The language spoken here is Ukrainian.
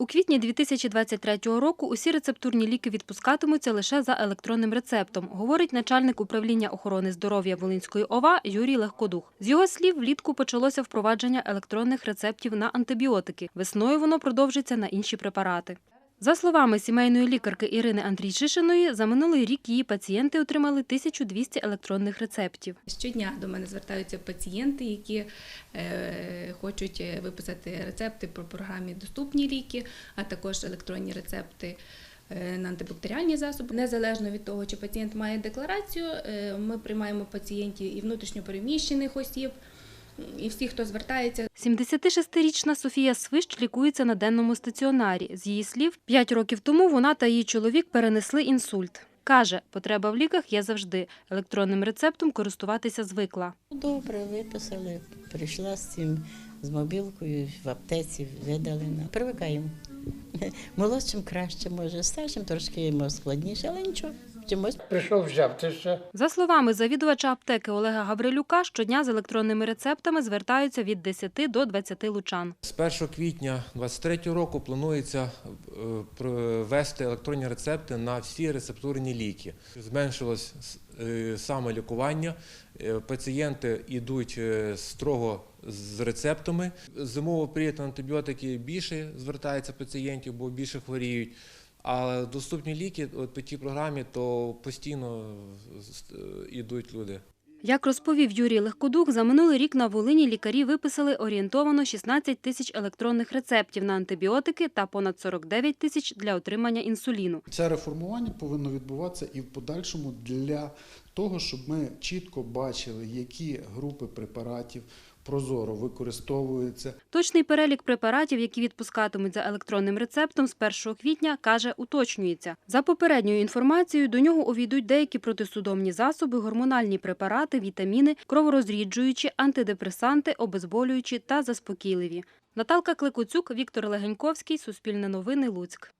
У квітні 2023 року усі рецептурні ліки відпускатимуться лише за електронним рецептом, говорить начальник управління охорони здоров'я Волинської ОВА Юрій Легкодух. З його слів, влітку почалося впровадження електронних рецептів на антибіотики. Весною воно продовжиться на інші препарати. За словами сімейної лікарки Ірини Андрійшишиної, за минулий рік її пацієнти отримали 1200 електронних рецептів. Щодня до мене звертаються пацієнти, які е, хочуть виписати рецепти по програмі Доступні ліки, а також електронні рецепти. е, На антибактеріальні засоби незалежно від того, чи пацієнт має декларацію, е, ми приймаємо пацієнтів і внутрішньопереміщених осіб, і всіх, хто звертається, 76-річна Софія Свищ лікується на денному стаціонарі. З її слів, 5 років тому вона та її чоловік перенесли інсульт. Каже, потреба в ліках є завжди. Електронним рецептом користуватися звикла. Добре, виписали. Прийшла з цим з мобілкою в аптеці, видали. Привикаємо. Молодшим краще, може, старшим трошки йому складніше, але нічого. Чимось Прийшов взяв, ти ще. За словами завідувача аптеки Олега Гаврилюка, щодня з електронними рецептами звертаються від 10 до 20 лучан. З 1 квітня 2023 року планується е, ввести електронні рецепти на всі рецептурні ліки. Зменшилось е, саме лікування. Е, Пацієнти йдуть строго з рецептами. Зимово період антибіотики більше звертається пацієнтів, бо більше хворіють. А доступні ліки от по тій програмі то постійно йдуть люди. Як розповів Юрій Легкодух, за минулий рік на Волині лікарі виписали орієнтовано 16 тисяч електронних рецептів на антибіотики та понад 49 тисяч для отримання інсуліну. Це реформування повинно відбуватися і в подальшому для того, щоб ми чітко бачили, які групи препаратів прозоро використовуються, Точний перелік препаратів, які відпускатимуть за електронним рецептом з 1 квітня, каже, уточнюється. За попередньою інформацією, до нього увійдуть деякі протисудомні засоби, гормональні препарати, вітаміни, кроворозріджуючі, антидепресанти, обезболюючі та заспокійливі. Наталка Кликуцюк, Віктор Легеньковський, Суспільне новини, Луцьк.